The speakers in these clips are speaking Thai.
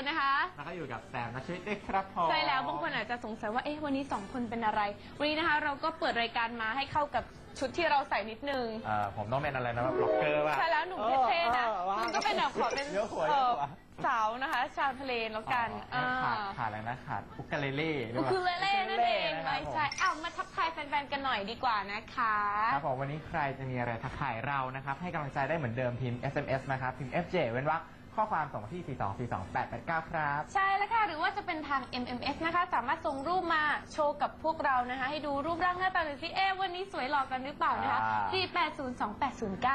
นนะคะแล้วก็อยู่กับแซมนัชวิทย์ด้วยครับผมใช่แล้วบางคนอาจจะสงสัยว่าเอ๊ะวันนี้สองคนเป็นอะไร วันนี้นะคะ เราก็เปิดรายการมาให้เข้ากับชุดที่เราใส่นิดนึงเอ่อผมต้องเป็นอะไรนะแบบบล็อกเกอร์ป่ะ ใช่แล้วหนุ่มเท่ๆนะออออคุณก็เป็นแบบขอเป็นเยอะหัวเอ่เยอะอหัว สาวนะคะ ชาวทะเลแล้วกันอ๋ออ่าขาดขาดอะไรนะขาดอุกกาเลเล่หรือุปาคุเลเล่นั่นเองนะคไม่รับผมใช่เอามาทักทายแฟนๆกันหน่อยดีกว่านะคะ ครับผมวันนี้ใครจะมีอะไรทักทายเรานะครับ ให้กำลังใจได้เหมือนเดิมพิมพ์ SMS นะครับพิมพ์ FJ เว้นวรรค ข้อความส่งมาที่ 4242889 ครับ ใช่แล้วค่ะ หรือว่าจะเป็นทาง MMS นะคะ สามารถส่งรูปมาโชว์กับพวกเรานะคะ ให้ดูรูปร่างหน้าตาหน่อยสิเอ๊ะวันนี้สวยหล่อกันหรือเปล่านะคะ อ่า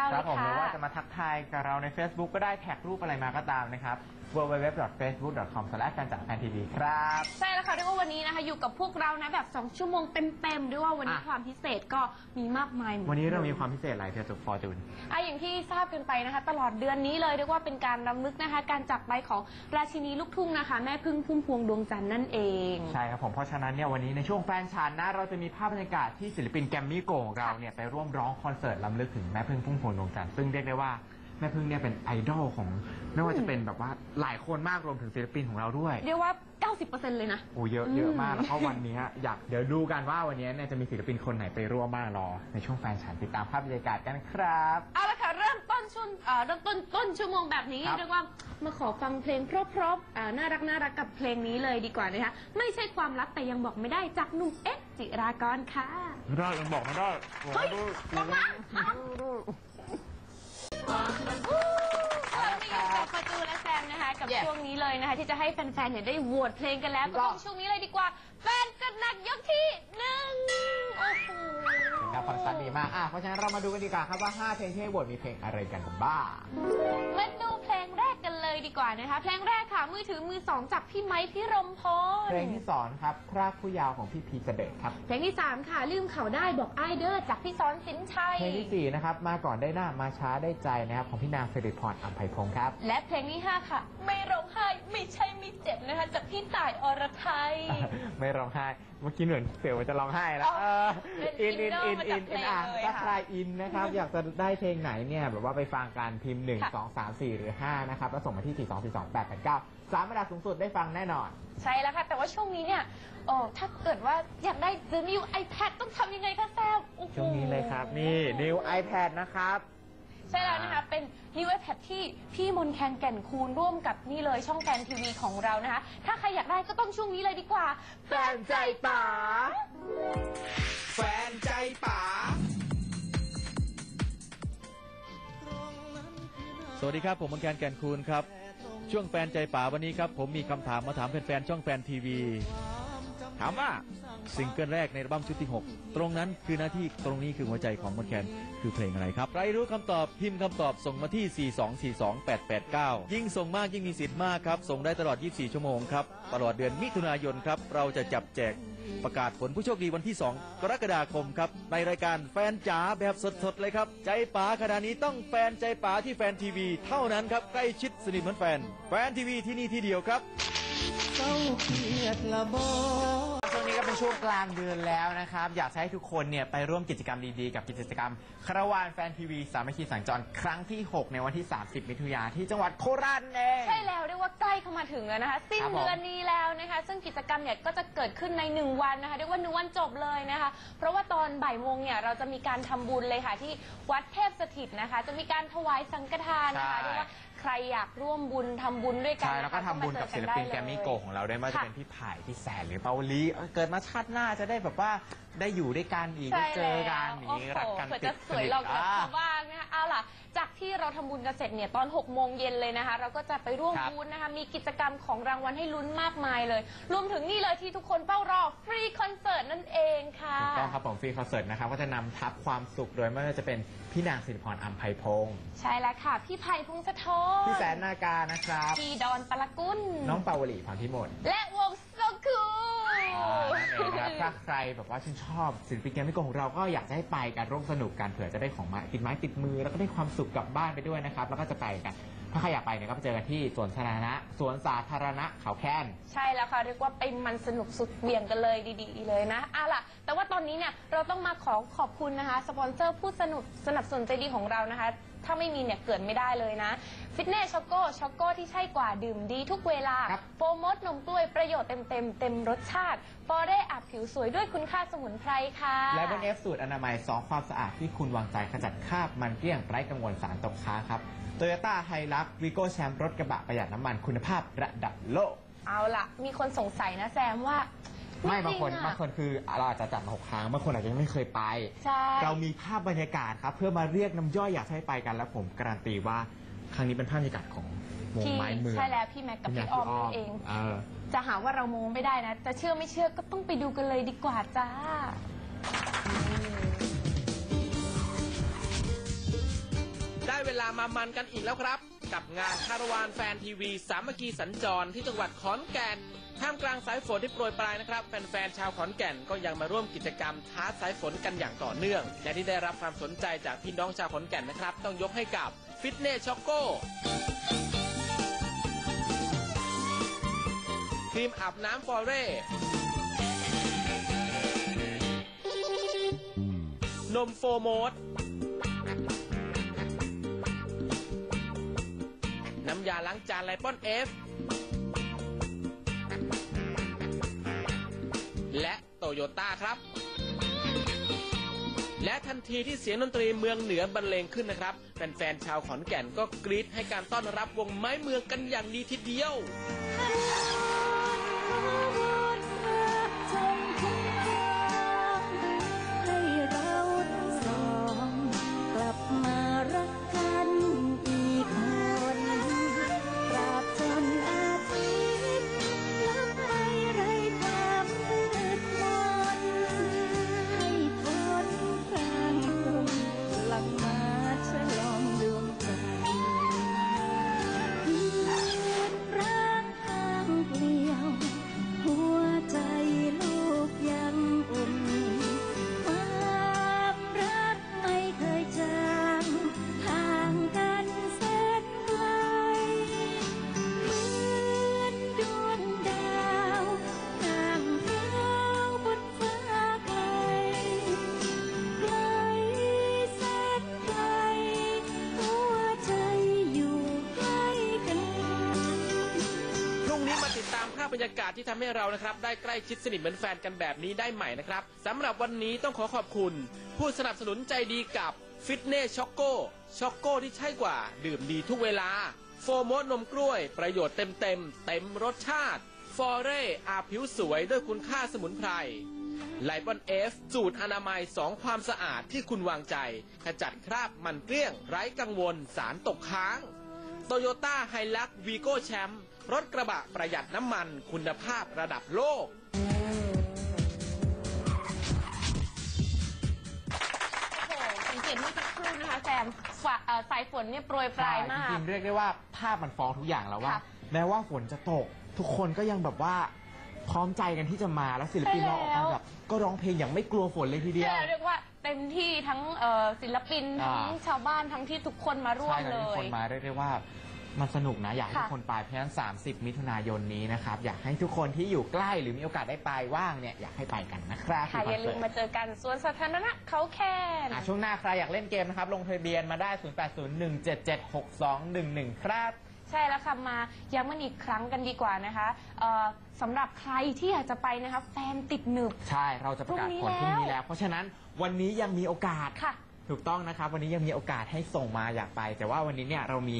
4802809คเลรับยผมหค่ะรือว่าจะมาทักทายกับเราใน Facebook ก็ได้แท็กรูปอะไรมาก็ตามนะครับ www.facebook.com แฟนจากแฟนทีวีครับ ใช่แล้วค่ะเรียกว่าวันนี้นะคะ อยู่กับพวกเรานะแบบ 2 ชั่วโมงเต็มๆด้วยว่าวันนี้อะ ความพิเศษก็มีมากมายหดวันนี้เรามีความพิเศษอะไรเธอจุกฟอร์จูน อะอย่างที่ทราบกันไปนะคะ ตลอดเดือนนี้เลยเรียกว่าเป็นการรำลึกนะคะ การจากไปของราชินีลูกทุ่งนะคะ แม่พึ่งพุ่มพวงดวงจันทร์นั่นเอง ใช่ครับผม เพราะฉะนั้นเนี่ยวันนี้ในช่วงแฟนชันนะ เราจะมีภาพบรรยากาศที่ศิลปินแกรมมี่โกของเราเนี่ยไปร่วมร้องคอนเสิร์ตล้ำลึกถึงแม่พึ่งพุ่มพวงดวงจันทร์ซึ่งเรียกได้ว่า แม่พึ่งเนี่ยเป็นไอดอลของไม่ว่าจะเป็นแบบว่าหลายคนมากรวมถึงศิลปินของเราด้วย เรียกว่า 90%เลยนะ โอ้เยอะอืมเยอะมากแล้วก็วันนี้อยากเดี๋ยวดูกันว่าวันนี้เนี่ยจะมีศิลปินคนไหนไปร่วมบ้างรอ ในช่วงแฟนฉันติดตามภาพบรรยากาศกันครับ เอาละค่ะ เริ่มต้นช่วงเอ่อเริ่มต้นต้นชั่วโมงแบบนี้ ครับเรียกว่ามาขอฟังเพลงเพราะๆอ่าน่ารักน่ารักกับเพลงนี้เลยดีกว่านะคะ ไม่ใช่ความลับแต่ยังบอกไม่ได้จากหนุ่มเอ็กซ์จิรากรค่ะ ไม่ได้ยังบอกไม่ได้เฮ้ยบอกมา นี่กับประจูและแซมนะคะ กับ Yes ช่วงนี้เลยนะคะ ที่จะให้แฟนๆเนี่ยได้โหวตเพลงกันแล้วถูก็กต้ต้อองงช่วงนี้เลยดีกว่า แฟนจัดหนักยกที่หนึ่งโอ้โหเป็ นการฟังชันดีมากอะเพราะฉะนั้นเรามาดูกันดีกว่าครับว่า 5 เพลงที่ให้โหวตมีเพลงอะไรกันบ้าง มาดูเพลงแรกกันเลยดีกว่านะคะ เพลงแรกค่ะ มือถือมือสองจากพี่ไม้พี่รมพรเพลงที่2ครับพรากผู้ยาวของพี่พีเสด็จครับ เพลงที่สามค่ะ ลืมเขาได้บอกไอายเดอร์จากพี่ซ้อนสินชัย เพลงที่4นะครับมาก่อนได้หน้ามาช้าได้ใจนะครับของพี่นางสิริพรอัมไพพงศ์ครับ และเพลงที่ห้าค่ะ ไม่ร้องไห้ไม่ใช่ไม่เจ็บนะคะจากพี่ต่ายอรไทย ไม่ร้องไห้เมื่อกี้เหมือนเสียวจะร้องไห้แล้วอ๋อเออเป็นอินอิน inner อินมาอิจากนเพลงอินอะเลยถ้าค่ะใครอินนะครับ อยากจะได้เพลงไหนเนี่ยแบบว่าไปฟังการพิมพ์1 2 3 4หรือ5นะครับแล้วส่งมาที่4 2 4 2 8 8 9สามระดับสูงสุดได้ฟังแน่นอน ใช่แล้วค่ะ แต่ว่าช่วงนี้เนี่ยโอ้ถ้าเกิดว่าอยากได้ The New iPad ต้องทำยังไงคะแซมโอ้โหช่วงนี้เลยครับนี่ New iPad นะครับ ใช่แล้วนะคะ เป็น New iPad ที่พี่มนแคนแก่นคูณร่วมกับนี่เลยช่องแฟนทีวีของเรานะคะ ถ้าใครอยากได้ก็ต้องช่วงนี้เลยดีกว่า แฟนใจป๋าแฟนใจป๋าสวัสดีครับ ผมมนแคนแก่นคูณครับ ช่วงแฟนใจป่าวันนี้ครับ ผมมีคำถามมาถามแฟนๆช่องแฟนทีวี ถามว่าซิงเกิลแรกในอัลบั้มชุดที่ 6 ตรงนั้นคือหน้าที่ตรงนี้คือหัวใจของมนแคนคือเพลงอะไรครับ ใครรู้คำตอบพิมพ์คำตอบส่งมาที่ 4242889 ยิ่งส่งมากยิ่งมีสิทธิ์มากครับ ส่งได้ตลอด 24 ชั่วโมงครับ ตลอดเดือนมิถุนายนครับ เราจะจับแจกประกาศผลผู้โชคดีวันที่ 2 กรกฎาคมครับ ในรายการแฟนจ๋าแบบสดๆเลยครับ ใจป๋าขณะนี้ต้องแฟนใจป๋าที่แฟนทีวี เท่านั้นครับใกล้ชิดสนิทเหมือนแฟน แฟนทีวีที่นี่ที่เดียวครับ เศร้าเครียดละบอช่วงนี้ก็เป็นช่วงกลางเดือนแล้วนะครับ อยากจะให้ทุกคนเนี่ยไปร่วมกิจกรรมดีๆ กับกิจกรรมคาราวานแฟนทีวี สามัคคีสัญจรครั้งที่ 6 ในวันที่ 30 มิถุนายนที่จังหวัดโคราชเอง ใช่แล้วเรียกว่าใกล้เข้ามาถึงแล้วนะคะ สิ้นครับผม เดือนนี้แล้วนะคะ ซึ่งกิจกรรมเนี่ยก็จะเกิดขึ้นในหนึ่งวันนะคะเรียกว่าหนึ่งวันจบเลยนะคะ เพราะว่าตอนบ่ายโมงเนี่ยเราจะมีการทำบุญเลยค่ะที่วัดเทพสถิตนะคะ จะมีการถวายสังฆทานนะคะเรียกว่าใค รอยากร่วมบุญทำบุญด้วยกันใช่นะคะแล้วก็ทำบุญกับศิลปินแกรมมี่โกของเราด้วยไม่ว่าจะเป็นพี่ไผ่พี่แสนหรือเปาวลีเออเกิดมาชาติหน้าจะได้แบบว่า ได้อยู่ด้วยกันอีกได้เจอกันอย่างนี้โอ้โหรักกันเผื่อติจะดสวยหลอกอ่า เขาบ้างนะคะเอาล่ะ จากที่เราทำบุญกันเสร็จเนี่ยตอน6โมงเย็นเลยนะคะ เราก็จะไปร่วมครับ บุญนะคะ มีกิจกรรมของรางวัลให้ลุ้นมากมายเลย รวมถึงนี่เลยที่ทุกคนเฝ้ารอฟรีคอนเสิร์ตนั่นเองค่ะ ถูกต้องครับผมฟรีคอนเสิร์ตนะครับก็จะนำทัพความสุขโดยไม่ว่าจะเป็นพี่นางสิริพรอัมไพพงศ์ใช่แล้วค่ะ พี่ไผ่พงศธรพี่แสนนากานะครับ พี่ดอนปละกุลน้องเปาวลีพรพิมล และวงโซคูอ่านั่นเองนะครับถ้าใครแบบว่าชื่นชอบศิลปินแกรมมี่โกของเราก็อยากจะให้ไปกันร่วมสนุกกันเผื่อจะได้ของมาติดไม้ติดมือ แล้วก็ได้ความสุขกลับบ้านไปด้วยนะครับ แล้วก็จะไปกัน ถ้าใครอยากไปเนี่ยก็ไปเจอกันที่สวนสาธารณะสวนสาธารณะเขาแค้น ใช่แล้วค่ะ เรียกว่าไปมันสนุกสุดเหวี่ยงกันเลยดีๆ เลยนะเอาล่ะ แต่ว่าตอนนี้เนี่ยเราต้องมาขอขอบคุณนะคะ สปอนเซอร์ผู้สนุกสนับสนุนใจดีของเรานะคะ ถ้าไม่มีเนี่ยเกิดไม่ได้เลยนะฟิตเนสช็อกโกช็อกโกที่ใช่กว่าดื่มดีทุกเวลา ครับ โปรโมทนมกล้วยประโยชน์เต็มเต็มๆเต็มรสชาติฟอเร่อาบผิวสวยด้วยคุณค่าสมุนไพรค่ะ และเป็นเอฟสูตรอนามัย 2 ความสะอาดที่คุณวางใจขจัดคราบมันเกลี้ยงไร้กังวลสารตกค้างครับโตโยต้าไฮรักวีโก้แชมป์รถกระบะประหยัดน้ำมันคุณภาพระดับโลก เอาล่ะ มีคนสงสัยนะแซมว่า ไม่บางคนจริอะบางคนคือเราอาจจะจัดมาหกครั้งบางคนอาจจะยังไม่เคยไป ใช่ เรามีภาพบรรยากาศครับ เพื่อมาเรียกน้ำย่อยอยากให้ไปกัน แล้วผมการันตีว่าครั้งนี้เป็นภาพบรรยากาศของวงพี่ไม้เมืองใช่แล้วพี่แม็กกับพี่อ้อมนั่นเอง เออ จะหาว่าเราโมไม่ได้นะ จะเชื่อไม่เชื่อก็ต้องไปดูกันเลยดีกว่าจ้า ได้เวลามามันกันอีกแล้วครับ กับงานคารวานแฟนทีวี สามัคคีสัญจรที่จังหวัดขอนแก่นท่ามกลางสายฝนที่โปรยปลายนะครับ แฟนๆชาวขอนแก่นก็ยังมาร่วมกิจกรรมท้าสายฝนกันอย่างต่อเนื่อง และที่ได้รับความสนใจจากพี่น้องชาวขอนแก่นนะครับ ต้องยกให้กับฟิตเนสช็อกโกครีมอาบน้ำฟอเร่นมโฟโมด น้ำยาล้างจานไลปอนเอฟและโตโยต้าครับ และทันทีที่เสียงดนตรีเมืองเหนือบรรเลงขึ้นนะครับ แฟนๆชาวขอนแก่นก็กรี๊ดให้การต้อนรับวงไม้เมืองกันอย่างดีทีเดียว บรรยากาศที่ทำให้เรานะครับได้ใกล้ชิดสนิทเหมือนแฟนกันแบบนี้ได้ใหม่นะครับสำหรับวันนี้ต้องขอขอบคุณ ผู้สนับสนุนใจดีกับฟิตเนสช็อกโกช็อกโกที่ใช่กว่า ดื่มดีทุกเวลา โฟโมสนมกล้วย ประโยชน์เต็มเต็มๆเต็มรสชาติ ฟอเร่อาผิวสวยด้วยคุณค่าสมุนไพรไลปอนเอฟสูตรอนามัยสองความสะอาดที่คุณวางใจ ขจัดคราบมันเกลี้ยง ไร้กังวลสารตกค้าง โตโยต้าไฮลักวีโก้แชมป์รถกระบะประหยัดน้ำมันคุณภาพระดับโลก โอ้โหสังเกตเมื่อสักครู่นะคะแซมฝาเอ่อสายฝนเนี่ยโปรยปลายมากจริงๆเรียกได้ว่าภาพมันฟ้องทุกอย่างแล้วว่า ค่ะแม้ว่าฝนจะตก ทุกคนก็ยังแบบว่าพร้อมใจกันที่จะมาแล้วศิลปินใช่เราออกแล้มาวแบบก็ร้องเพลงอย่างไม่กลัวฝนเลยทีเดียวใช่เรียกว่าเต็มที่ทั้งเอ่อศิลปิน อ่า ทั้งชาวบ้านทั้งที่ทุกคนมาร่วมใช่แล้วเลทุกยคนมาเรียกได้ว่า มันสนุกนะ อยากให้ค่ะทุกคนไปเพราะฉะนั้น 30 มิถุนายนนี้นะครับ อยากให้ทุกคนที่อยู่ใกล้หรือมีโอกาสได้ไปว่างเนี่ยอยากให้ไปกันนะครับค่ะ อย่าลืมมาเจอกันสวนสาธารณะเขาแค่นอะช่วงหน้าใครอยากเล่นเกมนะครับ ลงทะเบียนมาได้ 0801776211 ครับ ใช่แล้วค่ะ มาย้ำกันอีกครั้งกันดีกว่านะคะเอ่อสำหรับใครที่อยากจะไปนะคะ แฟนติดหนึบ ใช่เราจะประกาศผลพพรุ่รุ่งงนี้นี้แล้แล้ววเพราะฉะนั้นวันนี้ยังมีโอกาส ค่ะ ถูกต้องนะครับ วันนี้ยังมีโอกาสให้ส่งมาอยากไป แต่ว่าวันนี้เนี่ยเรามี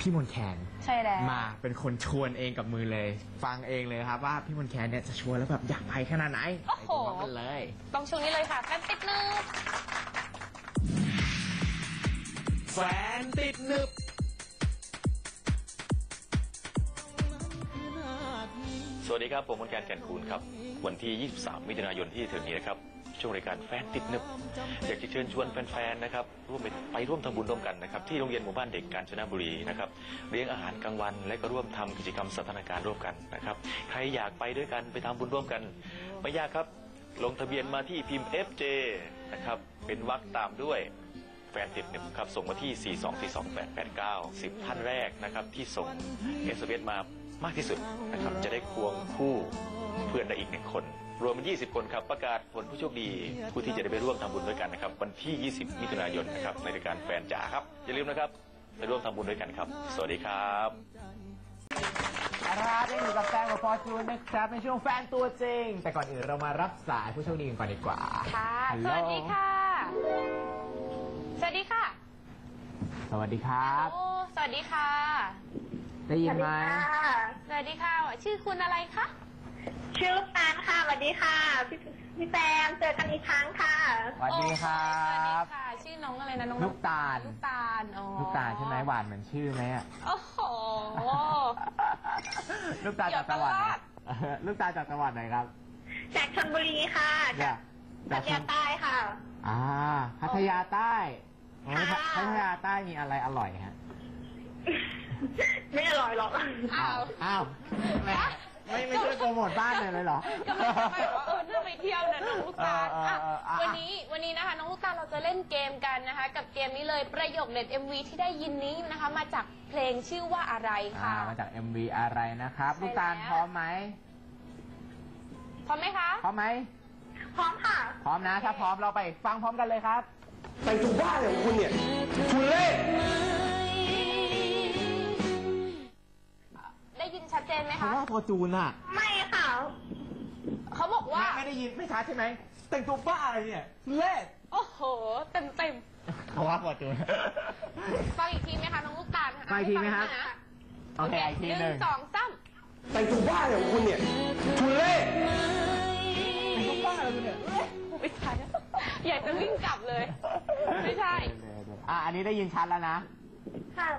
พี่มนต์แคนใช่แล้ว มาเป็นคนชวนเองกับมือเลย ฟังเองเลยครับว่าพี่มนต์แคนเนี่ยจะชวนแล้วแบบอยากไปขนาดไหนโอ้โหไปดูพร้อมกันเลย ต้องช่วงนี้เลยค่ะแฟนติดหนึบแฟนติดหนึบ สวัสดีครับ ผมมนต์การแก่นคูณครับ วันที่ 23 มิถุนายนที่ถึงนี้นะครับ ช่วงรายการแฟนติดหนึบอยากจะเชิญชวนแฟนๆนะครับร่วมไปไปร่วมทำบุญร่วมกันนะครับที่โรงเรียนหมู่บ้านเด็กกาญจนบุรีนะครับเลี้ยงอาหารกลางวัน และก็ร่วมทำกิจกรรมสันทนาการร่วมกันนะครับใครอยากไปด้วยกันไปทำบุญร่วมกัน ไม่ยากครับ ลงทะเบียนมาที่พิมพ์ FJ นะครับเป็นวรรคตามด้วย แฟนติดหนึบครับส่งมาที่ 4242889 10 ท่านแรกนะครับที่ส่งเอสเมามากที่สุดนะครับจะได้ควงคู่เพื่อนได้อีกหนึ่งคน รวม20 คนครับ ประกาศผลผู้โชคดีผู้ที่จะได้ไปร่วมทำบุญด้วยกันนะครับ วันที่ 20 มิถุนายนนะครับในรายการแฟนจ๋าครับ อย่าลืมนะครับไปร่วมทำบุญด้วยกันครับ สวัสดีครับครับยังอยู่กับแฟนกับฟอร์จูนนะครับในช่วงแฟนตัวจริง แต่ก่อนอื่นเรามารับสายผู้โชคดีกันก่อนดีกว่าค่ะ ฮัลสโหลวัสดีค่ะ สวัสดีค่ะ สวัสดีครับ โอ้ สวัสดีค่ะ ได้ยินไหม สวัสดีค่ะ ชื่อคุณอะไรคะ ชื่อลูกตาลค่ะสวัสดีค่ะพี่พี่แซมเจอกันอีกครั้งค่ะสวัสดีครัโอ้ยสวัสดีบค่ะ ชื่อน้องอะไรนะน้องลูกตาล ลูกตาลอ๋อลูกตาลใช่ไหมหวานเหมือนชื่อไหมอะโอ้โห ลูกตาลจากจังหวัดไหนเดี๋ยวตลาดเออลูกตาลจากจังหวัดไหนครับ จากชลบุรีค่ะเนี่จากยพัทยาใต้ค่ะ อ่า พัทยาใต้โอ้ยค่ะพัทยาใต้มีอะไรอร่อยฮะ ไม่อร่อยหรอก อ้าว อ้าวแหม ไม่ไม่ช่วยโปรโมทบ้านเลยเลยเหรอ ก็ไม่ได้ไปว่าเออน่าไปเที่ยวนะน้องลูกตาลเอออะเออเอออะวันนี้วันนี้นะคะ น้องลูกตาลเราจะเล่นเกมกันนะคะ กับเกมนี้เลยประโยคเด็ด MV ที่ได้ยินนี้นะคะ มาจากเพลงชื่อว่าอะไรอ่าค่ะ มาจาก MV อะไรนะครับใช่ลูกตาลแล้ว พร้อมไหมพร้อมไหมคะ พร้อมไหมพร้อมค่ะ พร้อมนะ ถ้าพร้อมเราไปฟังพร้อมกันเลยครับได้ ฟอร์จูนอะไม่ค่ะเขาบอกว่า ไม่ได้ยินไม่ชัดใช่ไหมแต่งตัวบ้าอะไรเนี่ยเล่โอ้โห เต็มเต็มเพราะว่าฟอร์จูน ๆฟังอีกทีไหมคะน้องลูกตาลฟังอีกทีไหมครับฟังนะโอเคอีกทีหหนึ่นึ่งงสองสามแต่งตัวบ้าอะไรของคุณเนี่ยทุเล่แต่งตัวบ้าอะไรเนี่ยไม่ใช่อยากจะวิ่งกลับเลย ไม่ใช่ อะอันนี้ได้ยินชัดแล้วนะ ค่ะ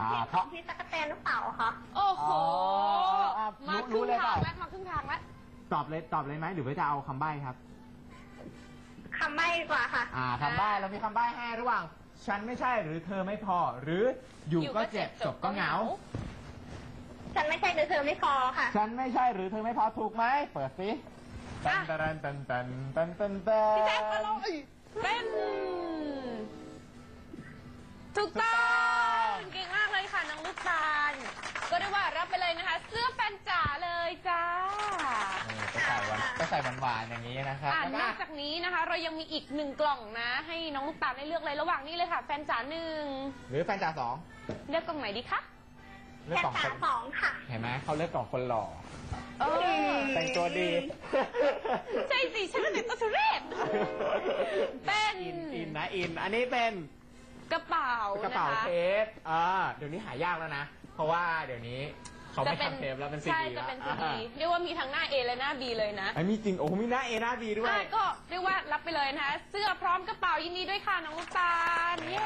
อ่าเพลงเพขอราะงพี่ตั๊กกะแตนหรือเปล่าคะโอ้โห อ๋ ตอบเลยตอบเลยไหมหรือว่าจะเอาคำใบ้ครับ คำใบ้ดีกว่าค่ะ อ่าคำใบ้เรามีคำใบ้ให้ระหว่าง ฉันไม่ใช่หรือเธอไม่พอ หรืออยู่ก็เจ็บจบก็เหงา ฉันไม่ใช่เธอเธอไม่พอค่ะ ฉันไม่ใช่หรือเธอไม่พอถูกไหมเปิดสิตันตันตันตันตันตันตันพี่แจ๊คมาลงเป็นถูกต้องเก่งมากเลยค่ะน้องลูกตาลก็ได้ว่า ใส่หวานๆอย่างนี้นะครับอ่าแล้วนก็อกจากนี้นะคะ เรายังมีอีกหนึ่งกล่องนะ ให้น้องลูกตาลได้เลือกเลยระหว่างนี้เลยค่ะ แฟนจ๋าหนึ่งหรือแฟนจ่าสองเลือกกล่องไหนดีคะเลือกแค่กล่องสาคมนสองค่ะเห็นไหมเขาเลือกกล่องคนหล่อเออแต่งตัวดี ใช่สิฉันเป็นตัวทุเรศ เป็นอินอินนะอิน อันนี้เป็นกระเป๋ากระเป๋านะคะ เทปอ่าเดี๋ยวนี้หายากแล้วนะ เพราะว่าเดี๋ยวนี้ เขาไม่ทำเทปแล้วเป็นซีใช่ดีจะแล้วเป็นซีอ่าดีเรียกว่ามีทั้งหน้า A และหน้า B เลยนะไอ้มีจริงโอ้โหมีหน้าเอหน้าบีด้วย อะก็เรียกว่ารับไปเลยนะคะ เสื้อพร้อมกระเป๋ายินดีด้วยค่ะน้องลูกตาลเย้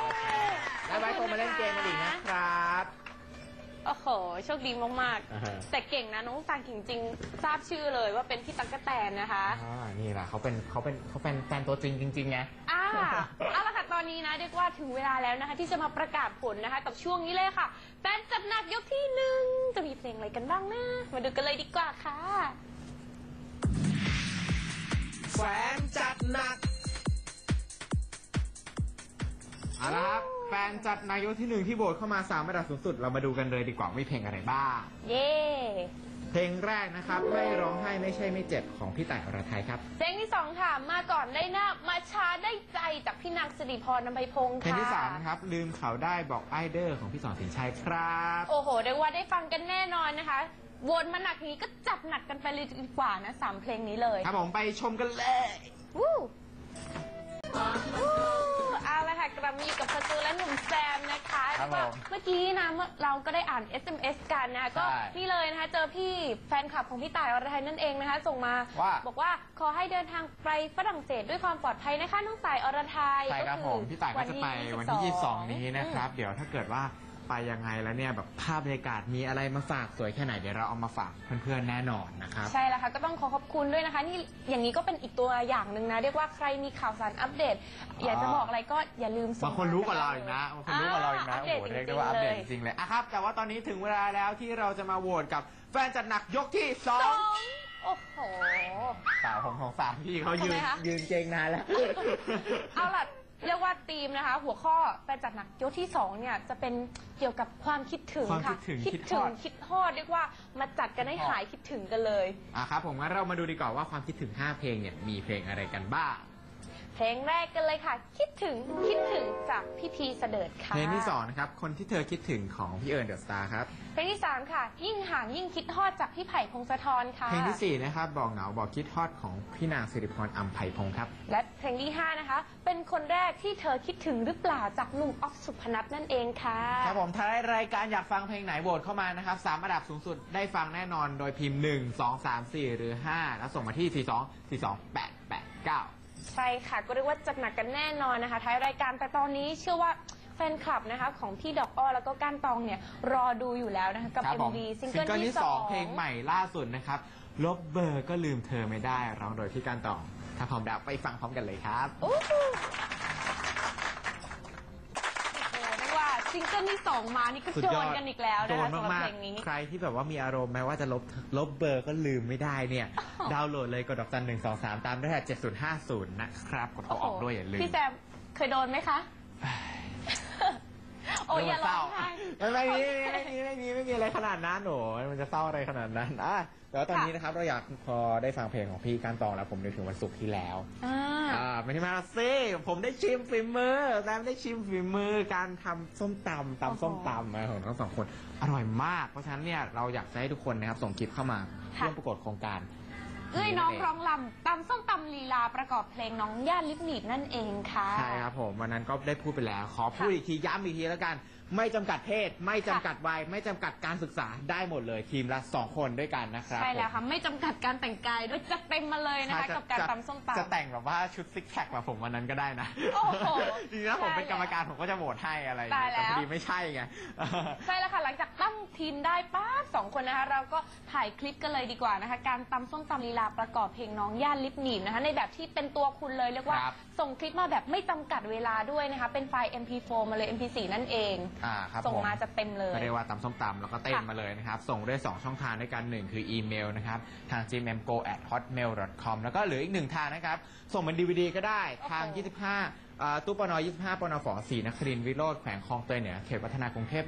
แล้วไว้โทรมาเล่นเกมกันอีกนะครับ โอ้โหโชคดีมากอ่าฮะ ๆ แต่เก่งนะน้องลูกตาลจริงๆทราบชื่อเลยว่าเป็นพี่ตั๊กกะแตนนะคะ อ่านี่แหละเขาเป็นเขาเป็นเขาเป็นแฟนตัวจริงจริงๆไง อ่า เอาละค่ะตอนนี้นะเรียกว่าถึงเวลาแล้วนะคะ ที่จะมาประกาศผลนะคะ กับช่วงนี้เลยค่ะแฟนจัดหนักยกที่หนึ่งจะมีเพลงอะไรกันบ้างนะ มาดูกันเลยดีกว่าค่ะแฟนจัดหนักเอาละครับแฟนจัดนายกที่หนึ่งที่โหวตเข้ามาสามระดับสูงสุด เรามาดูกันเลยดีกว่าว่ามีเพลงอะไรบ้าง เย้เพลงแรกนะครับ ไม่ร้องไห้ไม่ใช่ไม่เจ็บของพี่ต่ายอรไทยครับ เพลงที่สองค่ะ มาก่อนได้หน้ามาช้า สิริพรนำไปพงค์เพลงค่ะ ที่สามนะครับ ลืมเขาได้บอกไอเดอร์ของพี่สอนสินชัยครับ โอ้โหเรียกว่าได้ฟังกันแน่นอนนะคะวนมาหนักอย่างนี้ก็จัดหนักกันไปเลยดีกว่านะสามเพลงนี้เลยครับผมไปชมกันเลย วู้ วู้เอาละค่ะกลับมาอยู่กับประตูและหนุ่มแซมนะคะครับผมเมื่อกี้นะเมื่อเราก็ได้อ่าน SMS กันนะคะก็ใช่นี่เลยนะคะ เจอพี่แฟนคลับของพี่ต่ายอรไทยนั่นเองนะคะ ส่งมาว่าบอกว่าขอให้เดินทางไปฝรั่งเศสด้วยความปลอดภัยนะคะน้องต่ายอรไทยใช่ครับก็ผอมพี่ต่ายก็จะไปวันที่ 22 นี้นะครับ เดี๋ยวถ้าเกิดว่า ไปยังไงแล้วเนี่ยแบบภาพบรรยากาศมีอะไรมาฝากสวยแค่ไหนเดี๋ยวเราเอามาฝากเพื่อนๆแน่นอนนะครับ ใช่แล้วค่ะก็ต้องขอขอบคุณด้วยนะคะ นี่อย่างนี้ก็เป็นอีกตัวอย่างหนึ่งนะ เรียกว่าใครมีข่าวสารอัปเดต อยากจะบอกอะไรก็อย่าลืมส่งบางคนรู้กว่าเราอีกนะบางคนรู้กว่าเราอีกนะาโอ้โหเรียกได้ว่าอัปเดตจริงๆเลยอะครับ แต่ว่าตอนนี้ถึงเวลาแล้วที่เราจะมาโหวตกับแฟนจัดหนักยกที่สอสองงโอ้โห สาวผมของสามพี่เขายืนทำไมคะยืนเกงนานแล้ว เอาล่ะ เรียกว่าธีมนะคะ หัวข้อแฟนจัดหนักยกที่สองเนี่ยจะเป็นเกี่ยวกับความคิดถึงความคิค่ะดถึงคิดคิดถึฮงอด คิดฮอดเรียกว่ามาจัดกันให้หายคิดถึงกันเลย อะครับผมงั้นเรามาดูดีกว่าว่าความคิดถึง 5 เพลงเนี่ยมีเพลงอะไรกันบ้าง เพลงแรกกันเลยค่ะ คิดถึงคิดถึงจากพี่พีเสดิร์ดค่ะเพลงที่สองนะครับ คนที่เธอคิดถึงของพี่เอิญเดอะสตาร์ครับ เพลงที่สามค่ะ ยิ่งห่างยิ่งคิดฮอดจากพี่ไผ่พงศธรค่ะ เพลงที่สี่นะครับ บอกเหงาบอกคิดฮอดของพี่นางสิริพรอัมไพพงศ์ครับ และเพลงที่ห้านะคะ เป็นคนแรกที่เธอคิดถึงหรือเปล่าจากหนุ่มออฟสุพนัทนั่นเองค่ะ ครับผมท้ายรายการอยากฟังเพลงไหนโหวตเข้ามานะครับสามอันดับสูงสุดได้ฟังแน่นอนโดยพิมพ์1 2 3 4หรือ5แล้วส่งมาที่42 42 8 8 9 ใช่ค่ะ ก็เรียกว่าจัดหนักกันแน่นอนนะคะ ท้ายรายการแต่ตอนนี้เชื่อว่าแฟนคลับนะคะของพี่ดอกอ้อแล้วก็ก้านตองเนี่ยรอดูอยู่แล้วนะคะกับ ครับผม MV ซิงซิงเกิเกิลลที่ที่สสอองงเพลงใหม่ล่าสุดนะครับ ลบเบอร์ก็ลืมเธอไม่ได้ร้องโดยพี่การตอง ถ้าพร้อมแล้วไปฟังพร้อมกันเลยครับ โอ้โหโอ้โหเรียกว่า ซิงเกิลที่สองมานี่ก็สุดโดยอนดกันอีกแล้วโดนะคะนสำหรับมากเพลงนี้ ๆ ใครที่แบบว่ามีอารมณ์แม้ว่าจะลบลบเบอร์ก็ลืมไม่ได้เนี่ยดาวน์โหลดเลยกดดอกจันหนึ่งสองสามตามด้วยแท็กเจ็ดศูนย์ห้าศูนย์นะครับ กดโทรออกด้วยอย่าลืม พี่แซมเคยโดนไหมคะ โอ้ยอย่าร้องไห้ไม่ไม่มีไม่มีไม่มีไม่มีอะไรขนาดนั้นโหนมันจะเศร้าอะไรขนาดนั้นอะแต่ว่าตอนนี้นะครับเราอยากพอได้ฟังเพลงของพี่การตองแล้วผมนึกถึงวันศุกร์ที่แล้วอ่าอ่าไม่ใช่มาแล้วสิผมได้ชิมฝีมือแซมได้ชิมฝีมือการทำส้มตำตำส้มตำนะของทั้งสองคนอร่อยมาก เพราะฉะนั้นเนี่ยเราอยากจะให้ทุกคนนะครับส่งคลิปเข้ามาค่ะร่วมประกวดโครงการ เอ้ยน้องร้องลำตำส้มตำลีลาประกอบเพลงน้องย่านลิปหนีบนั่นเองค่ะ ใช่ครับผมวันนั้นก็ได้พูดไปแล้ว ขอพูดค่ะอีกทีย้ำอีกทีแล้วกัน ไม่จำกัดเพศ ไม่จำกัดวัย ไม่จำกัดการศึกษาได้หมดเลยทีมละสองคนด้วยกันนะครับใช่แล้วผมค่ะ ไม่จำกัดการแต่งกายด้วยจะเต็มมาเลยนะคะใช่กับการจะตำส้มตำ จะแต่งแบบว่าชุดซิกแพคแบบผมวันนั้นก็ได้นะโอ้โหจริงๆแล้วผมเป็นกรรมการผมก็จะโหวตให้อะไรอย่างเงี้ยตายแล้ว แต่พอดีไม่ใช่ไง ใช่แล้วค่ะ หลังจากตั้งทีมได้ป้าบสองคนนะคะ เราก็ถ่ายคลิปกันเลยดีกว่านะคะ การตำส้มตำลีลาประกอบเพลงน้องย่านลิปหนีบนะคะ ในแบบที่เป็นตัวคุณเลยเรียกว่า ครับ ส่งคลิปมาแบบไม่จำกัดเวลาด้วยนะคะ เป็นไฟล์ MP4 มาเลย MP4 นั่นเองอ่าครับส่งผม มาจะเต็มเลย ก็เรียกว่าตำส้มตำแล้วก็เต้นค่ะมาเลยนะครับ ส่งด้วย2ช่องทางด้วยกันหนึ่งคืออีเมลนะครับ ทาง gmgo at hotmail com แล้วก็เหลืออีกหนึ่งทางนะครับ ส่งเป็น DVD ก็ได้ทาง25อ่าตู้ปน25ปนฝ4นครินทร์วิโรธแขวงคลองเตยเหนือเขตวัฒนากรุงเทพ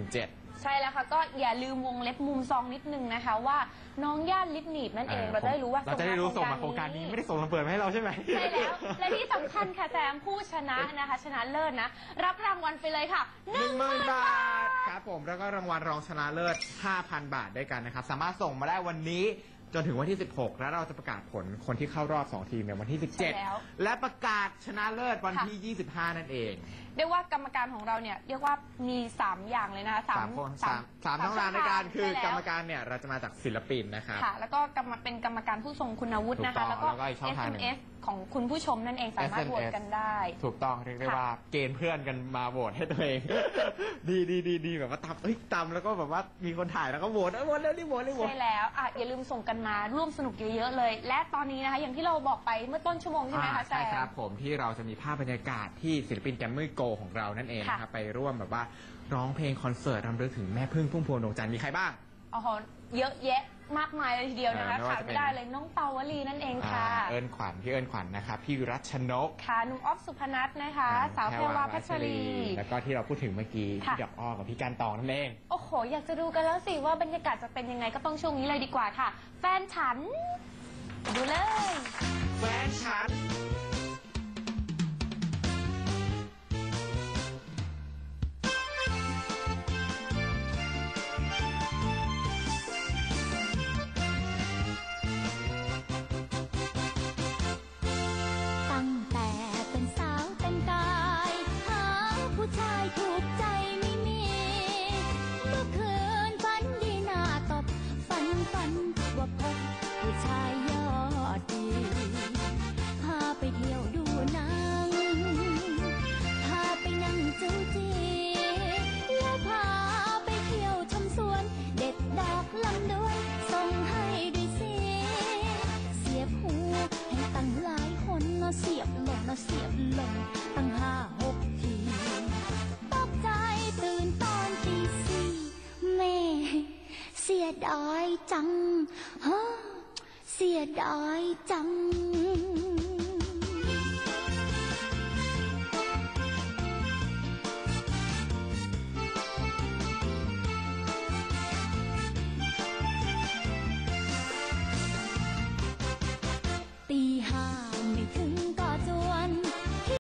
10117 ใช่แล้วค่ะ ก็อย่าลืมวงเล็บมุมซองนิดนึงนะคะ ว่าน้องย่านลิปหนีบนั่นเอง เราจะได้รู้ว่าเราจะได้รู้ส่งมาโครงการนี้ไม่ได้ส่งมาเปิดมาให้เราใช่ไหมใช่แล้ว และที่สำคัญค่ะแซมผู้ชนะนะคะ ชนะเลิศนะ รับรางวัลไปเลยค่ะหนึ่งหมื่นบาทครับผมแล้วก็รางวัลรองชนะเลิศ 5,000 บาทด้วยกันนะครับ สามารถส่งมาได้วันนี้ จนถึงวันที่ 16 แล้วเราจะประกาศผลคนที่เข้ารอบ 2 ทีมในวันที่ ใช่แล้ว 17 และประกาศชนะเลิศวันที่ 25 นั่นเอง เรียกว่ากรรมการของเราเนี่ยเรียกว่ามี 3 อย่างเลยนะคะสามคนสามสามช่องทางในการคือกรรมใช่แล้วการเนี่ยเราจะมาจากศิลปินนะครับ ค่ะ แล้วก็กรรมเป็นกรรมการผู้ทรงคุณวุฒินะถูกต้คะองแล้วก็แล้วก็อีกช่องทางหนึ่ง SMS ของคุณผู้ชมนั่นเองสามารถ SMS โหวตกันได้ ถูกต้องเรียกได้ค่ะว่าเกณฑ์เพื่อนกันมาโหวตให้ตัวเอง ดีดีดีดีแบบว่าตำเฮ้ยตำแล้วก็แบบว่ามีคนถ่ายแล้วก็โหวตเอ้ยโหวตเร็วรีบโหวตรีบโหวต ใช่แล้วอะอย่าลืมส่งกันมาร่วมสนุกเยอะๆเลย และตอนนี้นะคะ อย่างที่เราบอกไปเมื่อต้นชั่วโมงใช่ไหมอ่าคะแซใช่ครัม บผมที่เราจะมีภาพบรรยากาศที่ศิลปินแกรมมี่โกของเรานั่นเองนะครับไปร่วมแบบว่าร้องเพลงคอนเสิร์ตรำลึกถึงแม่พึ่งพุ่มพวงดวงจันทร์มีใครบ้างอ๋อเยอะแยะ มากมายเลยทีเดียวนะคะเออไม่ว่าขาดจะเป็ไม่นได้เลยน้องเปาวลีนั่นเองอ่าค่ะเอิญขวัญพี่เอิญขวัญนะครับพี่รัชนกค่ะหนุ่มออฟสุพนัทนะคะ สาวแพรวาพัชรี แล้วก็ที่เราพูดถึงเมื่อกี้ค่ะ พี่ดอกอ้อกับพี่การตองนั่นเอง โอ้โห อยากจะดูกันแล้วสิว่าบรรยากาศจะเป็นยังไงก็ต้องช่วงนี้เลยดีกว่าค่ะ แฟนฉัน ดูเลย แฟนฉัน จังฮะเสียดายจัง